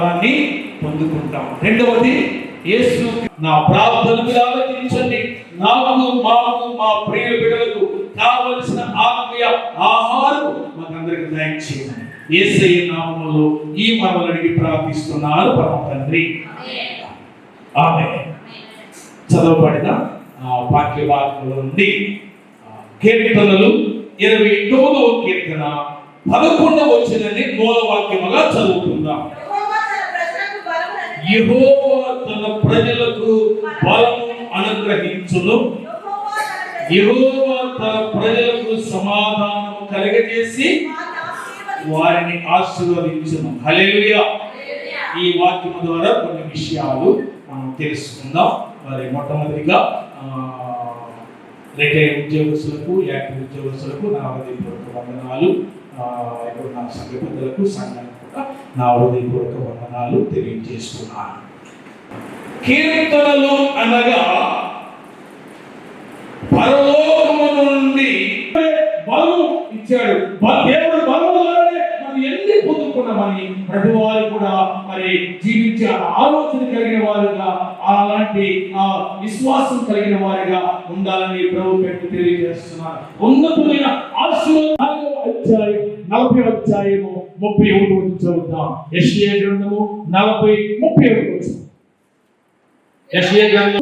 బలాన్ని పొందుకుంటాం. రెండవది యేసు నా ప్రార్థనలు ఆలోచించండి నాకు మాకు మా ప్రియ బిడలకు కావలసిన ఆత్మీయ ఆహారం మాకందరికి దయచేయండి. ఏసై నామములో ఈ మనవలు అడిగి ప్రార్థిస్తున్నారు పరమ తండ్రి. ఆమె చదవబడిన ఆ, వాక్య భాగంలో నుండి కీర్తనలు ఇరవై తొమ్మిదవ కీర్తన పదకొండవ వచ్చినని యహోవా తన ప్రజలకు బలము అనుగ్రహించును. యహోవా తన ప్రజలకు సమాధానం కలగజేసి వారిని ఆశీర్వదించును. హల్లెలూయా. ఈ వాక్యం ద్వారా కొన్ని విషయాలు మనం తెలుసుకుందాం. మరి మొట్టమొదటిగా రిటైర్ ఉద్యోగస్తులకు యాక్టివ్ ఉద్యోగస్తులకు నా హృదయపూర్వక వందనాలు ఇప్పుడు నా సంఘ పెద్దలకు సంఘం నా హృదయపూర్వక వందనాలు తెలియజేస్తున్నాను. కీర్తనలు అనగా పరలోకము నుండి బలము ఇచ్చాడు. దేవుడు బలము ద్వారానే మనం ఎన్ని పొందుకున్నామని ప్రభువారు కూడా మరి జీవించే ఆలోచన కలిగిన వారుగా అలాంటి ఆ విశ్వాసం కలిగిన వారిగా ఉండాలని ప్రభు పెట్టి తెలియజేస్తున్నారు. ఉన్నతమైన ఆశీర్వాదాలు అధ్యాయం నలభై అధ్యాయము ముప్పై ఒకటి వచ్చి చదువుతాం యశ్య గ్రంథము నలభై ముప్పై ఒకటి వచ్చి యశ్య గ్రంథం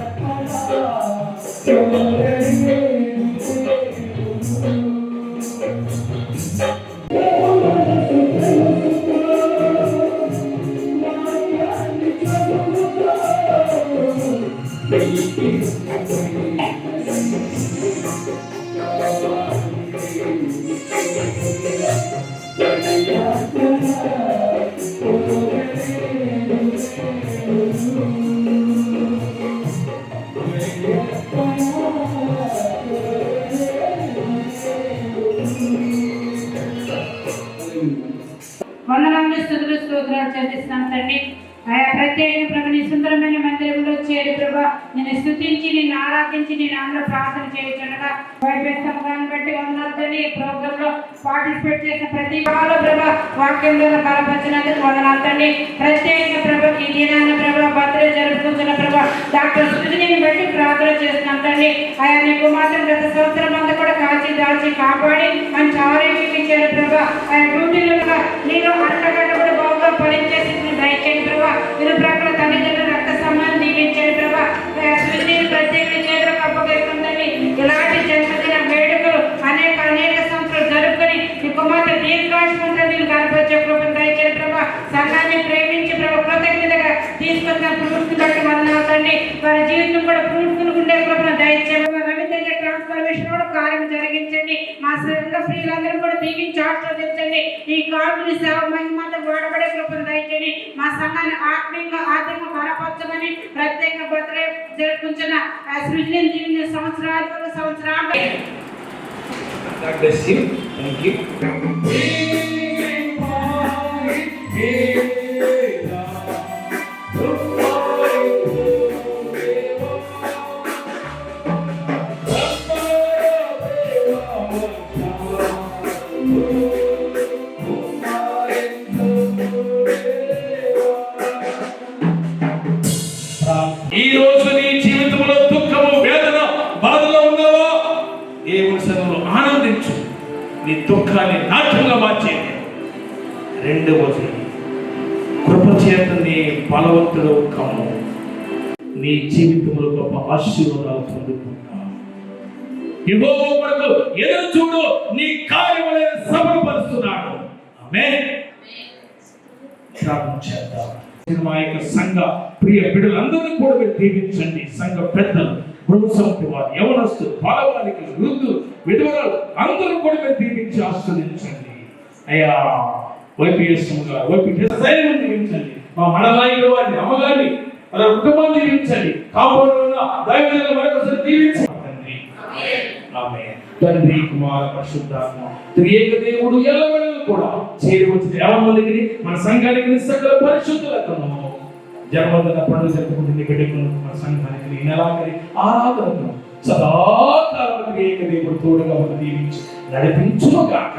ప్రభా నేను స్థుతించి నేను ఆరాధించి నేను అందరూ ప్రార్థన చేయించుండగా వైపెస్తముగాన్ని బట్టి వందనాలు ప్రోగ్రామ్లో పార్టిసిపేట్ చేసిన ప్రతి వాళ్ళు ప్రభా వాక్యంలో కలపరిచినందుకు వందనాలు తండ్రి. ప్రత్యేక ప్రభు ఈ దినాన ప్రభా భద్ర జరుపుకుంటున్న ప్రభా డాక్టర్ స్థుతిని బట్టి ప్రార్థన చేస్తున్నాం తండ్రి. ఆయా కుమార్తెను గత సంవత్సరం అంతా కూడా కాచి దాచి కాపాడి మంచి ఆరోగ్యం ఇచ్చారు ప్రభా. ఆయన డ్యూటీలో కూడా నేను అంతకంటే కూడా బాగుగా పనిచేసి దయచేయండి ప్రభా. మీరు ప్రకారం తల్లిదండ్రులు ప్రత్యేక చేతులకు అప్పగిస్తుందని ఇలాంటి జన్మదిన వేడుకలు అనేక అనేక సంవత్సరాలు జరుపుకొని నీ కుమార్తె దీర్ఘాయుష్మంతా నేను కనపరిచే కృపను దయచేసి ప్రభా సంఘాన్ని ప్రేమించి ప్రభా కృతజ్ఞతగా తీసుకొచ్చిన ఫ్రూట్స్ బట్టి వందనాలండి వారి జీవితం కూడా ఫ్రూట్ఫుల్ ఉండే కృపను దయచేయండి రవితేజ ట్రాన్స్ఫర్మేషన్ కూడా కార్యం జరిగించండి. మా సంఘ ప్రియులందరూ కూడా దీవించి ఆశ్రవదించండి ఈ కార్డుని సేవ మహిమతో వాడబడి మా సంఘాన్ని ఆత్మీయంగా ఆర్థికంగా బలపరచమని ప్రత్యేక బర్త్డే జరుపుకుంటున్న సృజన జీవిత సంవత్సరాలు సంవత్సరాలు God bless you. Thank you. ఈ రోజు నీ జీవితంలో దుఃఖము వేదన బాధలో ఉన్నావా? దేవుని సన్నిధిలో ఆనందించు. నీ దుఃఖాన్ని నాట్యంగా మార్చేది రెండవది కృపచేత నీ బలవంతుడు కమ్ము. నీ జీవితంలో గొప్ప ఆశీర్వాదాలు పొందుకుంటా ఇగో మనకు ఎదురు చూడు నీ కార్యములైన సమర్పరుస్తున్నాడు ఆమె ప్రార్థన చేద్దాం. మా యొక్క సంఘ ప్రియ బిడ్డలందరినీ కూడా మీరు దీవించండి. సంఘ పెద్దలు బృహసంతి వారు యవనస్తు బాలవారికి వృద్ధులు విధవరాలు అందరూ కూడా మీరు దీవించి ఆస్వాదించండి అయ్యా వైపీఎస్ గారు వైపీఎస్ దీవించండి. మా మనలాయిలో వారిని అమ్మగారిని వాళ్ళ కుటుంబాన్ని దీవించండి. మరొకసారి దీవించండి. ఆమె తండ్రి కుమార పరిశుద్ధాత్మ త్రియేక దేవుడు కూడా చేరి వచ్చిన యావమందికి మన సంఘానికి సకల పరిశుద్ధులకు జన్మదిన పండుగ జరుపుకుంటుంది బిడ్డకు మన సంఘానికి నెలాఖరి ఆరాధనను సదాకాలం త్రియేక దేవుడు తోడుగా మన దీవించి. నడిపించును గాక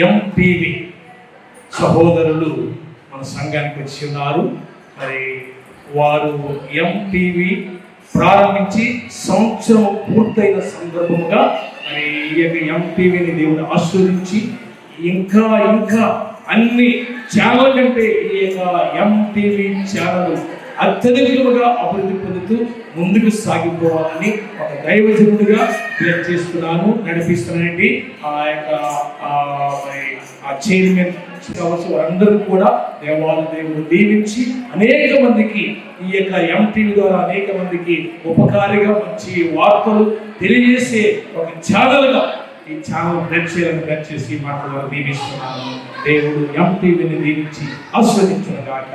ఎంపీవి సహోదరులు మన సంఘానికి వచ్చి ఉన్నారు. మరి వారు ఎంటీవీ ప్రారంభించి సంవత్సరం పూర్తయిన సందర్భంగా మరి ఈ యొక్క ఎంటీవీని దేవుడు ఆస్వాదించి ఇంకా ఇంకా అన్ని ఛానల్ కంటే ఈ యొక్క ఎంటీవీ ఛానల్ అత్యధికముగా అభివృద్ధి పొందుతూ ముందుకు సాగిపోవాలని ఒక దైవజనుడిగా నేను చేస్తున్నాను నడిపిస్తున్నానండి. ఆ యొక్క ఆ మరి ఆ చైర్మన్ కావచ్చు వారందరూ కూడా దేవాల దేవుడు దీవించి అనేక మందికి ఈ యొక్క ఎంటీవీ ద్వారా అనేక మందికి ఉపకారిగా మంచి వార్తలు తెలియజేసే ఒక ఛానల్గా ఈ ఛానల్ బ్లడ్ చేయాలని బ్లడ్ చేసి మాటల ద్వారా దీవిస్తున్నాను. దేవుడు ఎంటీవీని దీవించి ఆస్వాదించిన గాక.